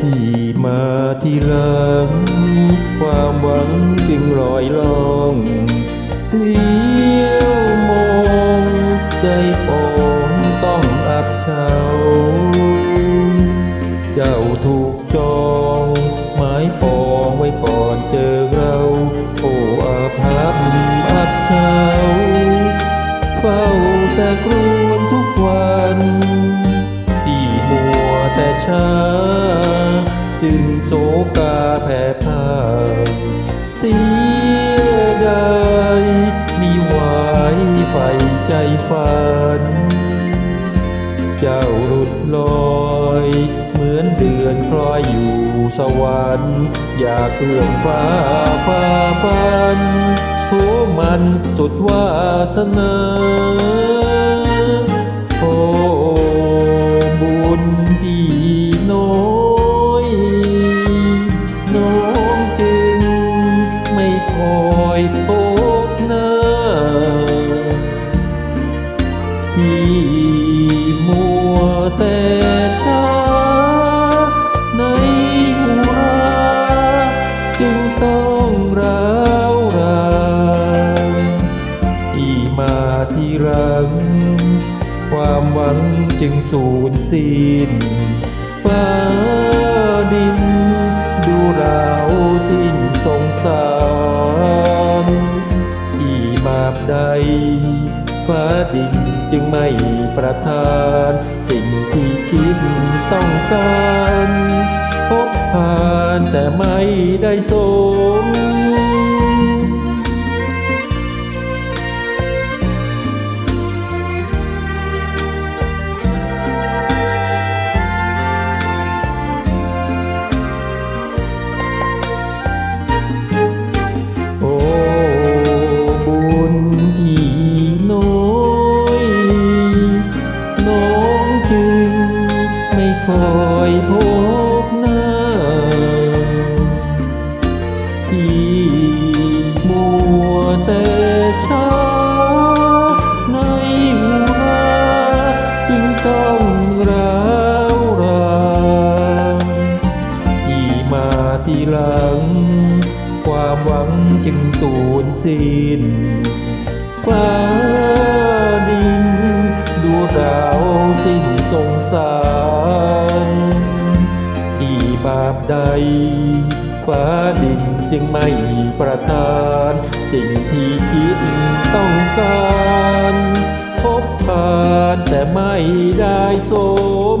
ที่มาที่ล้างความหวังจึงลอยล่องเลี้ยวมองใจปองต้องอับเฉาเจ้าถูกจองหมายปองไว้ก่อนเจอเรา โอ้อาภัพอับเฉาเฝ้าแต่กรวนทุกวันที่มัวแต่ช้า จึงโศกาแผ่พ่ายเสียดายมีหวายไฟใจฝัน เจ้าหลุดลอย เหมือนเดือนคลอยอยู่สวรรค์ อยากเอื้อมฟ้าฟ้าฟันโหมันสุดวาสนา ที่หลัง ความหวังจึงสูญสิ้นฟ้าดิน ดูราวสิ้นสงสารที่บาปใด ฟ้าดินจึงไม่ประทาน สิ่งที่คิดต้องการ พบผ่านแต่ไม่ได้สม ทีหลัง ความหวังจึงสูญสิ้นฟ้าดินดูดาวสิ้นสงสารที่บาปใด ฟ้าดินจึงไม่ประทาน สิ่งที่คิดต้องการ พบผ่านแต่ไม่ได้สม